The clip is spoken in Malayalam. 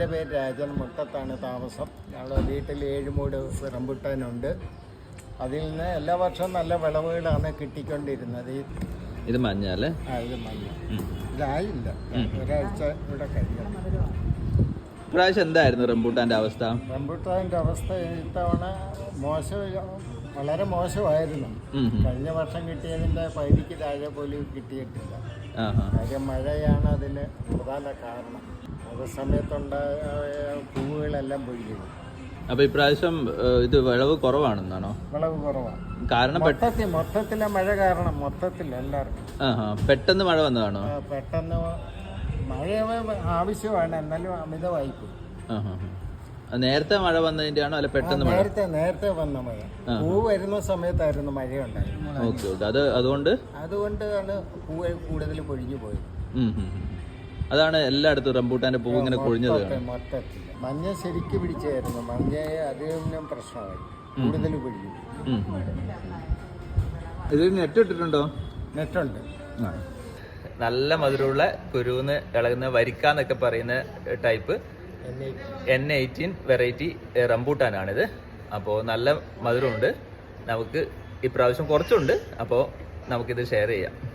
എന്റെ പേര് രാജൻ മുട്ടത്താണ് താമസം. ഞങ്ങളുടെ വീട്ടിൽ ഏഴുമൂട് റംബുട്ടാനുണ്ട്. അതിൽ നിന്ന് എല്ലാ വർഷവും നല്ല വിളവുകളാണ് കിട്ടിക്കൊണ്ടിരുന്നത്. ഈ ഇത് മഞ്ഞ അല്ലേ? ആ ഇത് മഞ്ഞ. ഇതായില്ല. ഒരാഴ്ച ഇവിടെ കഴിയണം ഇപ്രാവശ്യം എന്തായിരുന്നു റംബൂട്ടാന്റെ അവസ്ഥ? റംബൂട്ടാന്റെ അവസ്ഥ ഇത്തവണ മോശം വളരെ മോശമായിരുന്നു. ഉം. കഴിഞ്ഞ വർഷം കിട്ടിയതിന്റെ പൈതിക്ക് താഴെ പോലും കിട്ടിയിട്ടില്ല. കാര്യം മഴയാണ് അതിന് പ്രധാന കാരണം. അത് സമയത്തുണ്ടായ പൂവുകളെല്ലാം പൊഴിഞ്ഞു അപ്പൊ ഇപ്രാവശ്യം ഇത് വിളവ് കുറവാണെന്നാണോ? വിളവ് കുറവാണ്. കാരണം മൊത്തത്തിൽ മൊത്തത്തിലെ മഴ കാരണം മൊത്തത്തിൽ എല്ലാവർക്കും. പെട്ടെന്ന് മഴ വന്നതാണോ? പെട്ടെന്ന് മഴ ആവശ്യമാണ്. എന്നാലും അമിതമായിപ്പോ. നേരത്തെ മഴ വന്നതിന്റെ ആണോ അല്ല പെട്ടെന്ന് മഴ? നേരത്തെ നേരത്തെ വന്ന മഴ. പൂ വരുന്ന സമയത്തായിരുന്നു മഴ ഉണ്ടായത് ഓക്കെ ഓക്കെ. അത് അതുകൊണ്ട്? അതുകൊണ്ടാണ് പൂ കൂടുതൽ പൊഴിഞ്ഞു പോയത്. അതാണ് എല്ലായിടത്തും റംബൂട്ടാന്റെ പൂ ഇങ്ങനെ കൊഴിഞ്ഞത് മൊത്തത്തിൽ മഞ്ഞ ശരിക്ക് പിടിച്ചായിരുന്നു. മഞ്ഞ അധികം പ്രശ്നമായി. കൂടുതൽ പൊഴിഞ്ഞു. ഇത് നെറ്റ് ഇട്ടിട്ടുണ്ടോ? നെറ്റുണ്ട്. നല്ല മധുരമുള്ള കുരുന്ന് ഇളകുന്ന വരിക്കാന്നൊക്കെ പറയുന്ന ടൈപ്പ്. എൻ എയ്റ്റീൻ വെറൈറ്റി റംബൂട്ടാനാണിത്. അപ്പോൾ നല്ല മധുരമുണ്ട്. നമുക്ക് ഇപ്രാവശ്യം കുറച്ചുണ്ട്. അപ്പോൾ നമുക്കിത് ഷെയർ ചെയ്യാം.